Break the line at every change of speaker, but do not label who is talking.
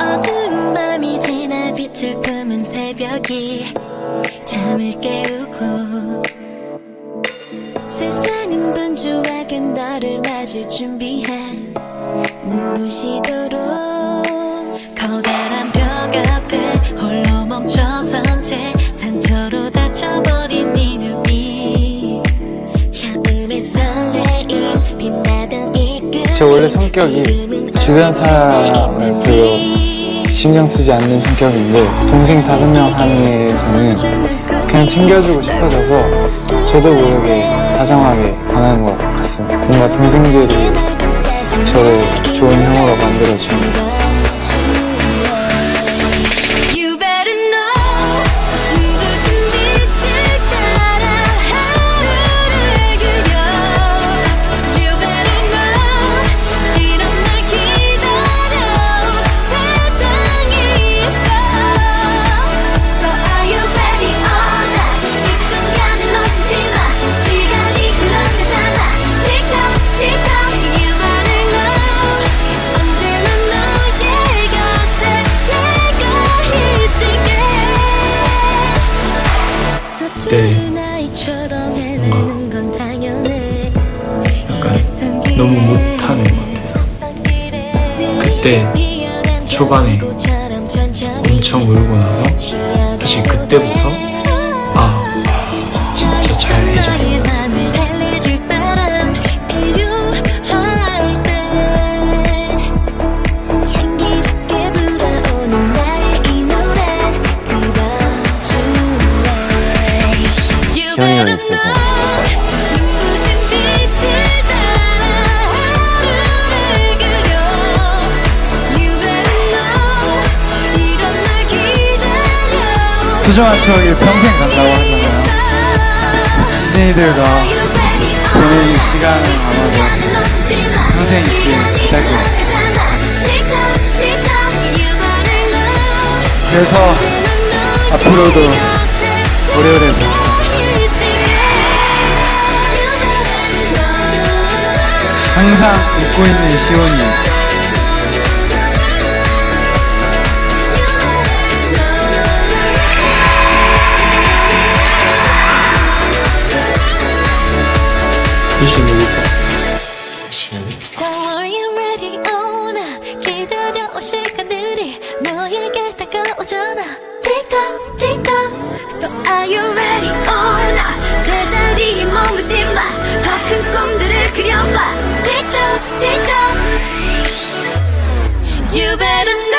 어두운 밤이 지나 빛을 뿜은 새벽이 잠을 깨우고 세상은 분주하게 너를 맞을 준비한 눈부시도록 커다란 벽 앞에 홀로 멈춰선 채 상처로 다쳐버린 네 눈빛. 처음에 설레임 빛나던 이
제 원래 성격이 주변 사람을 별로 신경 쓰지 않는 성격인데 동생 다섯 명 한에서는 그냥 챙겨주고 싶어져서 저도 모르게 다정하게 반하는 것 같습니다. 뭔가 동생들이 저를 좋은 형으로 만들어줍니
건 당연해.
약간 너무 못하는 것 같아서. 그때 초반에 엄청 울고 나서 사실 그때부터 아 진짜 잘 해줘
달 날 기다려
소중한 추억이 평생 간다고 하잖아요. 시즌이들과 보내는 시간은 아마도 평생 있지. 못할 것 같아요. 그래서 앞으로도 오래오래 항상 웃고 있는 시온이
이시 누구까?
So are you ready or not 기다려온 시간들이 너에게 다가오잖아 Tick tock tick tock So are you ready You better